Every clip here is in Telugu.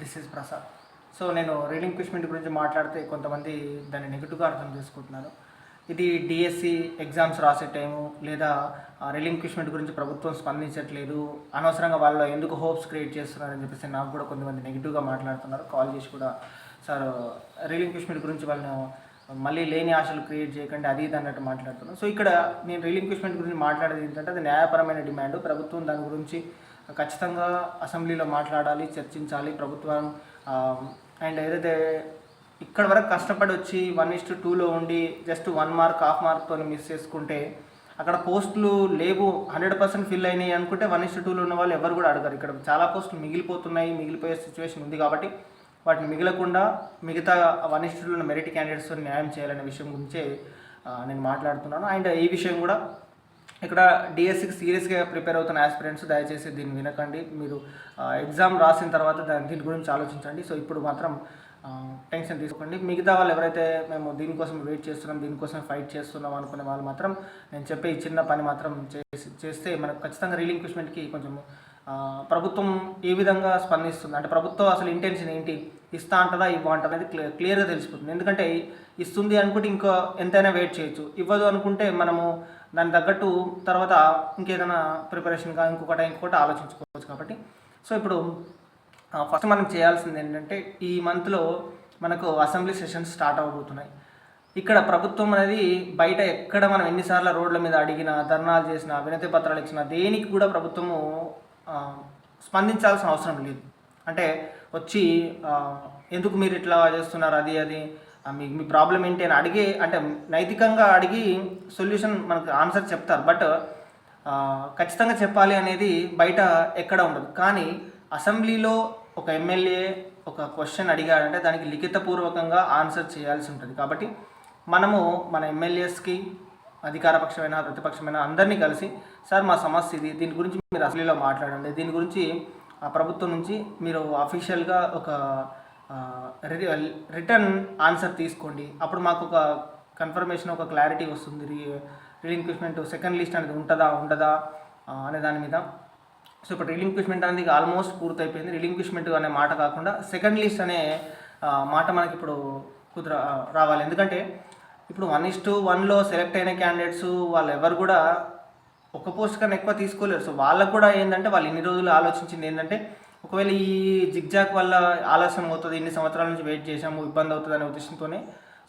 దిస్ ఇస్ ప్రసాద్ సో నేను రిలింక్విష్మెంట్ గురించి మాట్లాడితే కొంతమంది దాన్ని నెగిటివ్గా అర్థం చేసుకుంటున్నారు. ఇది డిఎస్సి ఎగ్జామ్స్ రాసే టైము లేదా రిలింక్విష్మెంట్ గురించి ప్రభుత్వం స్పందించట్లేదు అనవసరంగా వాళ్ళు ఎందుకు హోప్స్ క్రియేట్ చేస్తున్నారని చెప్పేసి నాకు కూడా కొంతమంది నెగిటివ్గా మాట్లాడుతున్నారు. కాల్ చేసి కూడా సార్ రిలింక్విష్మెంట్ గురించి వాళ్ళని మళ్ళీ లేని ఆశలు క్రియేట్ చేయకండి అది ఇది అన్నట్టు మాట్లాడుతున్నాను సో ఇక్కడ నేను రిలింక్విష్మెంట్ గురించి మాట్లాడేది ఏంటంటే అది న్యాయపరమైన డిమాండ్ ప్రభుత్వం దాని గురించి ఖచ్చితంగా అసెంబ్లీలో మాట్లాడాలి చర్చించాలి ప్రభుత్వం. అండ్ ఏదైతే ఇక్కడ వరకు కష్టపడి వచ్చి వన్ ఇస్ టూలో ఉండి జస్ట్ వన్ మార్క్ హాఫ్ మార్క్తో మిస్ చేసుకుంటే అక్కడ పోస్టులు లేవు హండ్రెడ్ పర్సెంట్ ఫిల్ అయినాయి అనుకుంటే వన్ ఇస్ టూలో ఉన్న వాళ్ళు ఎవరు కూడా అడగరు. ఇక్కడ చాలా పోస్టులు మిగిలిపోతున్నాయి మిగిలిపోయే సిచ్యువేషన్ ఉంది కాబట్టి వాటిని మిగలకుండా మిగతా వన్ ఇస్ టూలో ఉన్న మెరిట్ క్యాండిడేట్స్తో న్యాయం చేయాలనే విషయం గురించే నేను మాట్లాడుతున్నాను. అండ్ ఈ విషయం కూడా ఇక్కడ డిఎస్సికి సీరియస్గా ప్రిపేర్ అవుతున్న ఆస్పిరెంట్స్ దయచేసి దీన్ని వినకండి. మీరు ఎగ్జామ్ రాసిన తర్వాత దాని దీని గురించి ఆలోచించండి. సో ఇప్పుడు మాత్రం టెన్షన్ తీసుకోండి మిగతా వాళ్ళు ఎవరైతే మేము దీనికోసం వెయిట్ చేస్తున్నాం దీనికోసం ఫైట్ చేస్తున్నాం అనుకునే వాళ్ళు మాత్రం నేను చెప్పే ఈ చిన్న పని మాత్రం చేసి చేస్తే మనకు ఖచ్చితంగా రీలింక్విష్మెంట్కి కొంచెం ప్రభుత్వం ఏ విధంగా స్పందిస్తుంది? అంటే ప్రభుత్వం అసలు ఇంటెన్షన్ ఏంటి? ఇస్తా అంటదా ఇవ్వ అంటదా అనేది క్లియర్గా తెలిసిపోతుంది. ఎందుకంటే ఇస్తుంది అనుకుంటే ఇంకో ఎంతైనా వెయిట్ చేయొచ్చు. ఇవ్వదు అనుకుంటే మనము దాని తగ్గట్టు తర్వాత ఇంకేదైనా ప్రిపరేషన్గా ఇంకొకటి ఇంకొకటి ఆలోచించుకోవచ్చు కాబట్టి. సో ఇప్పుడు ఫస్ట్ మనం చేయాల్సింది ఏంటంటే ఈ మంత్లో మనకు అసెంబ్లీ సెషన్స్ స్టార్ట్ అవబోతున్నాయి. ఇక్కడ ప్రభుత్వం అనేది బయట ఎక్కడ మనం ఎన్నిసార్లు రోడ్ల మీద అడిగినా ధర్నాలు చేసినా వినతి పత్రాలు ఇచ్చినా దేనికి కూడా ప్రభుత్వము స్పందించాల్సిన అవసరం లేదు. అంటే వచ్చి ఎందుకు మీరు ఇట్లా చేస్తున్నారు? అది అది మీ మీ ప్రాబ్లం ఏంటి? అని అడిగి అంటే నైతికంగా అడిగి సొల్యూషన్ మనకు ఆన్సర్ చెప్తారు. బట్ ఖచ్చితంగా చెప్పాలి అనేది బయట ఎక్కడ ఉండదు. కానీ అసెంబ్లీలో ఒక ఎమ్మెల్యే ఒక క్వశ్చన్ అడిగాడంటే దానికి లిఖితపూర్వకంగా ఆన్సర్ చేయాల్సి ఉంటుంది. కాబట్టి మనము మన ఎమ్మెల్యేస్కి అధికారపక్షమైన ప్రతిపక్షమైన అందరినీ కలిసి సార్ మా సమస్య ఇది. దీని గురించి మీరు అసెంబ్లీలో మాట్లాడండి. దీని గురించి ప్రభుత్వం నుంచి మీరు అఫీషియల్గా ఒక రిటర్న్ ఆన్సర్ తీసుకోండి. అప్పుడు మాకు ఒక కన్ఫర్మేషన్ ఒక క్లారిటీ వస్తుంది. రిలింక్విష్మెంట్ సెకండ్ లిస్ట్ అనేది ఉంటుందా ఉండదా అనే దాని మీద. సో ఇప్పుడు రిలింక్విష్మెంట్ అనేది ఆల్మోస్ట్ పూర్తయిపోయింది. రిలింక్విష్మెంట్ అనే మాట కాకుండా సెకండ్ లిస్ట్ అనే మాట మనకి ఇప్పుడు కుదర రావాలి. ఎందుకంటే ఇప్పుడు వన్ ఇస్ టు వన్లో సెలెక్ట్ అయిన క్యాండిడేట్స్ వాళ్ళు ఎవరు కూడా ఒక పోస్ట్ కన్నా ఎక్కువ తీసుకోలేరు. సో వాళ్ళకు కూడా ఏంటంటే వాళ్ళు ఇన్ని రోజులు ఆలోచించింది ఏంటంటే ఒకవేళ ఈ జిగ్జాక్ వల్ల ఆలస్యం అవుతుంది ఇన్ని సంవత్సరాల నుంచి వెయిట్ చేసాము ఇబ్బంది అవుతుంది అనే ఉద్దేశంతోనే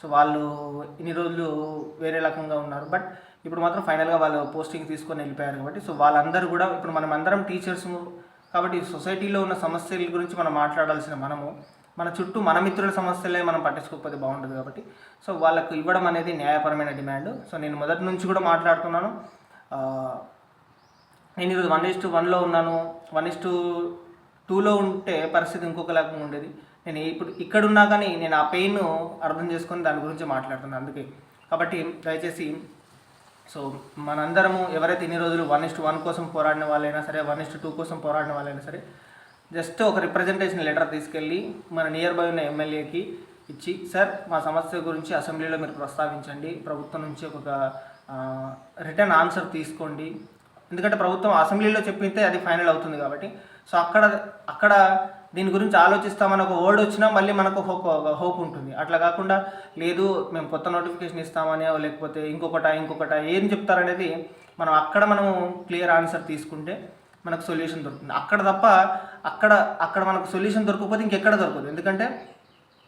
సో వాళ్ళు ఇన్ని రోజులు వేరే రకంగా ఉన్నారు. బట్ ఇప్పుడు మాత్రం ఫైనల్గా వాళ్ళు పోస్టింగ్ తీసుకొని వెళ్ళిపోయారు కాబట్టి సో వాళ్ళందరూ కూడా ఇప్పుడు మనం అందరం టీచర్స్ కాబట్టి సొసైటీలో ఉన్న సమస్యల గురించి మనం మాట్లాడాల్సిన మనము మన చుట్టూ మన మిత్రుల సమస్యలే మనం పట్టించుకోకపోతే బాగుంటుంది కాబట్టి సో వాళ్ళకు ఇవ్వడం అనేది న్యాయపరమైన డిమాండ్. సో నేను మొదటి నుంచి కూడా మాట్లాడుతున్నాను. నేను ఈరోజు వన్ ఇస్ టు వన్లో ఉన్నాను. వన్ ఇస్ టు టూలో ఉంటే పరిస్థితి ఇంకొకలాగా ఉండేది. నేను ఇప్పుడు ఇక్కడ ఉన్నా కానీ నేను ఆ పెయిన్ అర్థం చేసుకొని దాని గురించి మాట్లాడుతున్నాను అందుకే. కాబట్టి దయచేసి సో మనందరము ఎవరైతే ఇన్ని రోజులు వన్ ఇస్ట్ వన్ కోసం పోరాడిన వాళ్ళైనా సరే వన్ ఇస్ట్ టూ కోసం పోరాడిన వాళ్ళైనా సరే జస్ట్ ఒక రిప్రజెంటేషన్ లెటర్ తీసుకెళ్ళి మన నియర్ బై ఉన్న ఎమ్మెల్యేకి ఇచ్చి సార్ మా సమస్య గురించి అసెంబ్లీలో మీరు ప్రస్తావించండి. ప్రభుత్వం నుంచి ఒక రిటర్న్ ఆన్సర్ తీసుకోండి. ఎందుకంటే ప్రభుత్వం అసెంబ్లీలో చెప్పితే అది ఫైనల్ అవుతుంది కాబట్టి. సో అక్కడ అక్కడ దీని గురించి ఆలోచిస్తామని ఒక వర్డ్ వచ్చినా మళ్ళీ మనకు హోప్ హోప్ ఉంటుంది. అట్లా కాకుండా లేదు మేము కొత్త నోటిఫికేషన్ ఇస్తామని లేకపోతే ఇంకొకట ఇంకొకట ఏం చెప్తారనేది మనం అక్కడ మనము క్లియర్ ఆన్సర్ తీసుకుంటే మనకు సొల్యూషన్ దొరుకుతుంది. అక్కడ తప్ప అక్కడ అక్కడ మనకు సొల్యూషన్ దొరకకపోతే ఇంకెక్కడ దొరకదు. ఎందుకంటే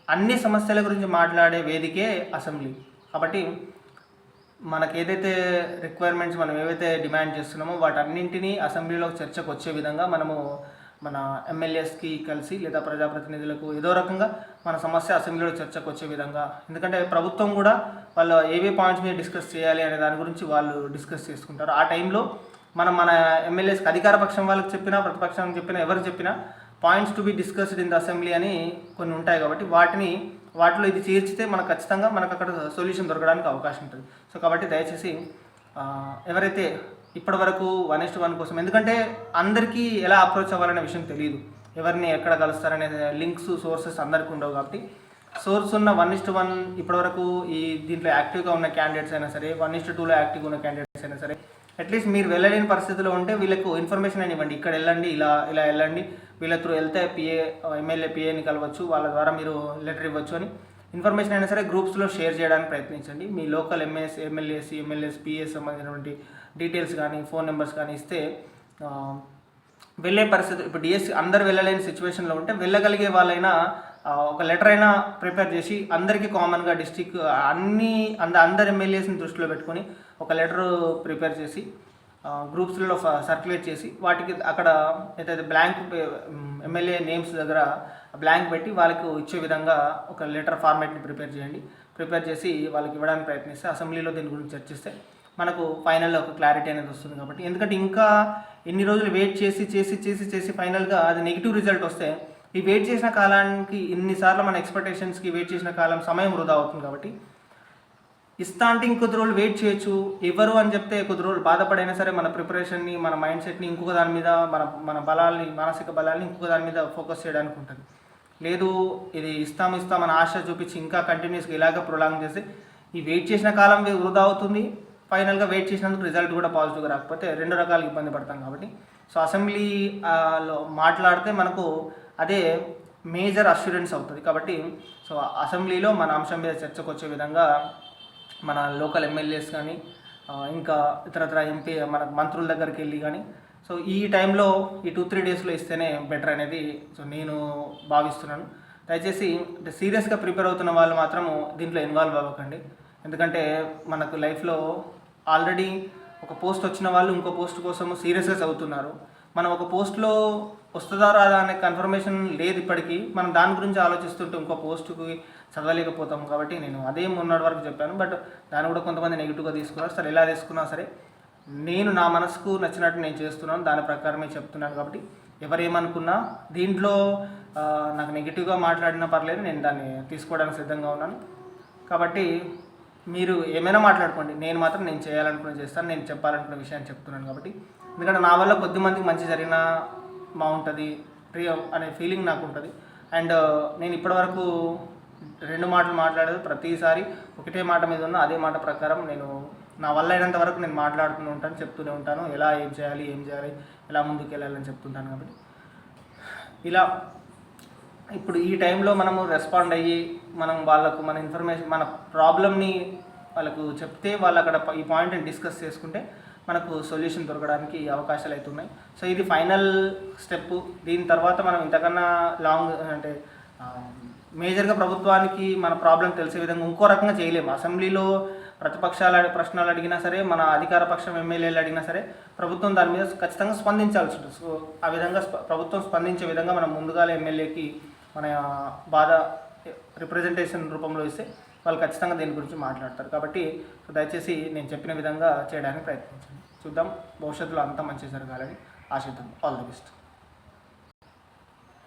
అన్ని సమస్యల గురించి మాట్లాడే వేదికే అసెంబ్లీ. కాబట్టి మనకు ఏదైతే రిక్వైర్మెంట్స్ మనం ఏవైతే డిమాండ్ చేస్తున్నామో వాటన్నింటినీ అసెంబ్లీలో చర్చకు వచ్చే విధంగా మనము మన ఎమ్మెల్యేస్కి కలిసి లేదా ప్రజాప్రతినిధులకు ఏదో రకంగా మన సమస్య అసెంబ్లీలో చర్చకు వచ్చే విధంగా. ఎందుకంటే ప్రభుత్వం కూడా వాళ్ళు ఏవే పాయింట్స్ మీద డిస్కస్ చేయాలి అనే దాని గురించి వాళ్ళు డిస్కస్ చేసుకుంటారు. ఆ టైంలో మనం మన ఎమ్మెల్యేస్కి అధికార పక్షం వాళ్ళకి చెప్పినా ప్రతిపక్షం చెప్పినా ఎవరు చెప్పినా points to be discussed in the assembly అని కొన్ని ఉంటాయి కాబట్టి వాటిని వాటిలో ఇది చేర్చితే మనకు ఖచ్చితంగా మనకు అక్కడ సొల్యూషన్ దొరకడానికి అవకాశం ఉంటుంది. సో కాబట్టి దయచేసి ఎవరైతే ఇప్పటి వరకు వన్ ఇస్ట్ వన్ కోసం ఎందుకంటే అందరికీ ఎలా అప్రోచ్ అవ్వాలనే విషయం తెలియదు ఎవరిని ఎక్కడ కలుస్తారనే లింక్స్ సోర్సెస్ అందరికీ ఉండవు కాబట్టి. సోర్స్ ఉన్న వన్ ఇస్ట్ వన్ ఇప్పటివరకు ఈ దీంట్లో యాక్టివ్గా ఉన్న క్యాండిడేట్స్ అయినా సరే వన్ ఇస్ట్ టూలో యాక్టివ్గా ఉన్న క్యాండిడేట్స్ అయినా సరే అట్లీస్ట్ మీరు వెళ్ళలేని పరిస్థితిలో ఉంటే వీళ్ళకు ఇన్ఫర్మేషన్ అని ఇవ్వండి. ఇక్కడ వెళ్ళండి ఇలా ఇలా వెళ్ళండి. వీళ్ళ త్రూ వెళ్తే పిఏ ఎమ్మెల్యే పిఏని కలవచ్చు. వాళ్ళ ద్వారా మీరు లెటర్ ఇవ్వచ్చు అని. ఇన్ఫర్మేషన్ అయినా సరే గ్రూప్స్లో షేర్ చేయడానికి ప్రయత్నించండి. మీ local MS MLAs MLAs PS సంబంధించినటువంటి డీటెయిల్స్ కానీ ఫోన్ నెంబర్స్ కానీ ఇస్తే వెళ్ళే పరిస్థితి ఇప్పుడు డిఎస్సి అందరు వెళ్ళలేని సిచ్యువేషన్లో ఉంటే వెళ్ళగలిగే వాళ్ళైనా ఒక లెటర్ అయినా ప్రిపేర్ చేసి అందరికీ కామన్గా డిస్టిక్ అన్ని అంద అందరు ఎమ్మెల్యేస్ని దృష్టిలో పెట్టుకొని ఒక లెటర్ ప్రిపేర్ చేసి గ్రూప్స్లలో సర్క్యులేట్ చేసి వాటికి అక్కడ ఏదైతే బ్లాంక్ ఎమ్మెల్యే నేమ్స్ దగ్గర బ్లాంక్ పెట్టి వాళ్ళకు ఇచ్చే విధంగా ఒక లెటర్ ఫార్మాట్ని ప్రిపేర్ చేయండి. ప్రిపేర్ చేసి వాళ్ళకి ఇవ్వడానికి ప్రయత్నిస్తే అసెంబ్లీలో దీని గురించి చర్చిస్తే మనకు ఫైనల్లో ఒక క్లారిటీ అనేది వస్తుంది కాబట్టి. ఎందుకంటే ఇంకా ఎన్ని రోజులు వెయిట్ చేసి చేసి చేసి చేసి ఫైనల్గా అది నెగిటివ్ రిజల్ట్ వస్తే ఈ వెయిట్ చేసిన కాలానికి ఇన్నిసార్లు మన ఎక్స్పెక్టేషన్స్కి వెయిట్ చేసిన కాలం సమయం వృధా అవుతుంది కాబట్టి ఇస్తా అంటే ఇంకొద్ది రోజులు వెయిట్ చేయొచ్చు. ఎవరు అని చెప్తే కొద్ది రోజులు బాధపడైనా సరే మన ప్రిపరేషన్ని మన మైండ్ సెట్ని ఇంకొక దాని మీద మన మన బలాల్ని మానసిక బలాల్ని ఇంకొక దాని మీద ఫోకస్ చేయడానికి ఉంటుంది. లేదు ఇది ఇస్తాం ఇస్తాం అని ఆశ చూపించి ఇంకా కంటిన్యూస్గా ఇలాగ ప్రొలాంగ్ చేసి ఈ వెయిట్ చేసిన కాలం వృధా అవుతుంది. ఫైనల్గా వెయిట్ చేసినందుకు రిజల్ట్ కూడా పాజిటివ్గా రాకపోతే రెండు రకాలుగా ఇబ్బంది పడతాం కాబట్టి. సో అసెంబ్లీ మాట్లాడితే మనకు అదే మేజర్ అష్యూరెన్స్ అవుతుంది. కాబట్టి సో అసెంబ్లీలో మన అంశం మీద చర్చకు వచ్చే విధంగా మన లోకల్ ఎమ్మెల్యేస్ కానీ ఇంకా ఇతరత్ర ఎంపీ మన మంత్రుల దగ్గరికి వెళ్ళి కానీ సో ఈ టైంలో ఈ టూ త్రీ డేస్లో ఇస్తేనే బెటర్ అనేది సో నేను భావిస్తున్నాను. దయచేసి అంటే సీరియస్గా ప్రిపేర్ అవుతున్న వాళ్ళు మాత్రము దీంట్లో ఇన్వాల్వ్ అవ్వకండి. ఎందుకంటే మనకు లైఫ్లో ఆల్రెడీ ఒక పోస్ట్ వచ్చిన వాళ్ళు ఇంకో పోస్ట్ కోసము సీరియస్గా చదువుతున్నారు. మనం ఒక పోస్ట్లో వస్తుందా రాదా అనే కన్ఫర్మేషన్ లేదు ఇప్పటికీ. మనం దాని గురించి ఆలోచిస్తుంటే ఇంకో పోస్టుకి చదవలేకపోతాం కాబట్టి నేను అదే మొన్నటి వరకు చెప్పాను. బట్ దాన్ని కూడా కొంతమంది నెగిటివ్గా తీసుకున్నారు. సరే ఎలా తీసుకున్నా సరే నేను నా మనసుకు నచ్చినట్టు నేను చేస్తున్నాను. దాని ప్రకారమే చెప్తున్నాను కాబట్టి ఎవరేమనుకున్నా దీంట్లో నాకు నెగిటివ్గా మాట్లాడినా పర్లేదు. నేను దాన్ని తీసుకోవడానికి సిద్ధంగా ఉన్నాను. కాబట్టి మీరు ఏమైనా మాట్లాడుకోండి. నేను మాత్రం నేను చేయాలనుకున్న చేస్తాను. నేను చెప్పాలనుకున్న విషయాన్ని చెప్తున్నాను కాబట్టి ఎందుకంటే నా వల్ల కొద్ది మందికి మంచి జరిగినా బాగుంటుంది ప్రియ అనే ఫీలింగ్ నాకు ఉంటుంది అండ్ uh, నేను ఇప్పటివరకు రెండు మాటలు మాట్లాడేది ప్రతిసారి ఒకటే మాట మీద ఉన్న అదే మాట ప్రకారం నేను నా వల్ల అయినంత వరకు నేను మాట్లాడుతూనే ఉంటాను చెప్తూనే ఉంటాను. ఎలా ఏం చేయాలి ఏం చేయాలి ఎలా ముందుకు వెళ్ళాలని చెప్తుంటాను కాబట్టి. ఇలా ఇప్పుడు ఈ టైంలో మనము రెస్పాండ్ అయ్యి మనం వాళ్ళకు మన ఇన్ఫర్మేషన్ మన ప్రాబ్లమ్ని వాళ్ళకు చెప్తే వాళ్ళు అక్కడ ఈ పాయింట్ని డిస్కస్ చేసుకుంటే మనకు సొల్యూషన్ దొరకడానికి అవకాశాలు అయితే ఉన్నాయి. సో ఇది ఫైనల్ స్టెప్. దీని తర్వాత మనం ఇంతకన్నా లాంగ్ అంటే మేజర్గా ప్రభుత్వానికి మన ప్రాబ్లం తెలిసే విధంగా ఇంకో రకంగా చేయలేము. అసెంబ్లీలో ప్రతిపక్షాలు ప్రశ్నలు అడిగినా సరే మన అధికార పక్షం ఎమ్మెల్యేలు అడిగినా సరే ప్రభుత్వం దాని మీద ఖచ్చితంగా స్పందించాల్సి ఉంటుంది. సో ఆ విధంగా ప్రభుత్వం స్పందించే విధంగా మనం ముందుగాల ఎమ్మెల్యేకి మన బాధ రిప్రజెంటేషన్ రూపంలో ఇస్తే వాళ్ళు ఖచ్చితంగా దీని గురించి మాట్లాడతారు. కాబట్టి సో దయచేసి నేను చెప్పిన విధంగా చేయడానికి ప్రయత్నించండి. చూద్దాం. భవిష్యత్తులో అంతా మంచి జరగాలని ఆశిద్దాం. All the best